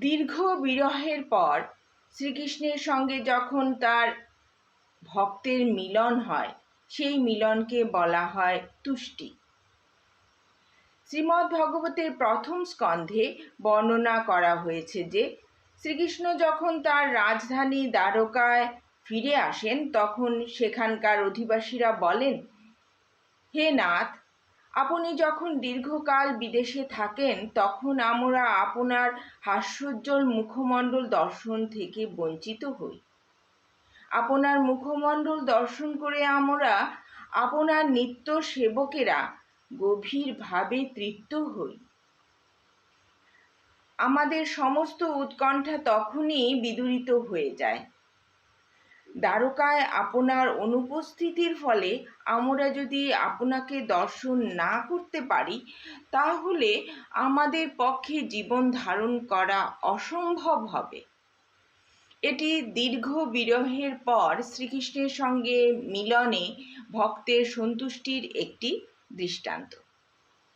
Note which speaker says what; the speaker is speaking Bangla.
Speaker 1: দীর্ঘ বিরহের পর শ্রীকৃষ্ণের সঙ্গে যখন তার ভক্তের মিলন হয়, সেই মিলনকে বলা হয় তুষ্টি। শ্রীমদ্ ভগবতের প্রথম স্কন্ধে বর্ণনা করা হয়েছে যে, শ্রীকৃষ্ণ যখন তার রাজধানী দ্বারকায় ফিরে আসেন, তখন সেখানকার অধিবাসীরা বলেন, হে নাথ আপনি যখন দীর্ঘকাল বিদেশে থাকেন, তখন আমরা আপনার হাস্যোজ্জ্বল মুখমণ্ডল দর্শন থেকে বঞ্চিত হই। আপনার মুখমণ্ডল দর্শন করে আমরা আপনার নিত্য সেবকেরা গভীরভাবে তৃপ্ত হই। আমাদের সমস্ত উৎকণ্ঠা তখনই বিদূরিত হয়ে যায়। দ্বারকায় আপনার অনুপস্থিতির ফলে আমরা যদি আপনাকে দর্শন না করতে পারি, তাহলে আমাদের পক্ষে জীবন ধারণ করা অসম্ভব হবে। এটি দীর্ঘ বিরহের পর শ্রীকৃষ্ণের সঙ্গে মিলনে ভক্তের সন্তুষ্টির একটি দৃষ্টান্ত।